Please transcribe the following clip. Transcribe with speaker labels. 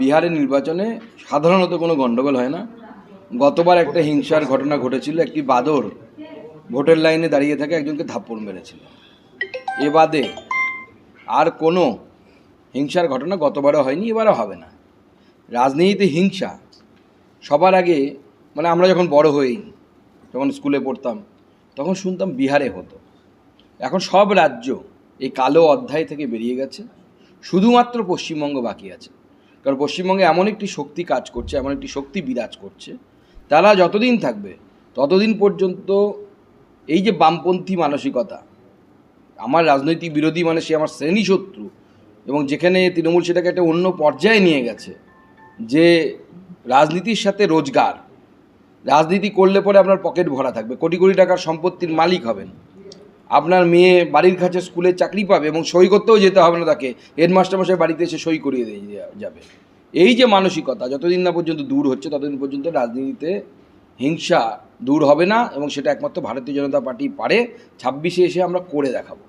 Speaker 1: বিহারের নির্বাচনে সাধারণত কোনো গণ্ডগোল হয় না। গতবার একটা হিংসার ঘটনা ঘটেছিল, একটি বাদর ভোটের লাইনে দাঁড়িয়ে থাকে, একজনকে থাপ্পড় মেরেছিল। এ বাদে আর কোনো হিংসার ঘটনা গতবারও হয়নি, এবারও হবে না। রাজনীতিতে হিংসা, সবার আগে মানে আমরা যখন বড় হই, যখন স্কুলে পড়তাম, তখন শুনতাম বিহারে হতো। এখন সব রাজ্য এই কালো অধ্যায় থেকে বেরিয়ে গেছে, শুধুমাত্র পশ্চিমবঙ্গ বাকি আছে। কারণ পশ্চিমবঙ্গে এমন একটি শক্তি কাজ করছে, এমন একটি শক্তি বিরাজ করছে। তারা যতদিন থাকবে, ততদিন পর্যন্ত এই যে বামপন্থী মানসিকতা, আমার রাজনৈতিক বিরোধী মানে সে আমার শ্রেণি শত্রু এবং যেখানে তৃণমূল সেটাকে একটা অন্য পর্যায়ে নিয়ে গেছে, যে রাজনীতির সাথে রোজগার, রাজনীতি করলে পরে আপনার পকেট ভরা থাকবে, কোটি কোটি টাকার সম্পত্তির মালিক হবেন। আপনার মেয়ে বাড়ির কাছে স্কুলে চাকরি পাবে এবং সই করতেও যেতে হবে না তাকে, হেডমাস্টারমশাই বাড়িতে এসে সই করিয়ে দিয়ে যাবে। এই যে মানসিকতা, যতদিন না পর্যন্ত দূর হচ্ছে, ততদিন পর্যন্ত রাজনীতিতে হিংসা দূর হবে না এবং সেটা একমাত্র ভারতীয় জনতা পার্টি পারে। ছাব্বিশে এসে আমরা করে দেখাবো।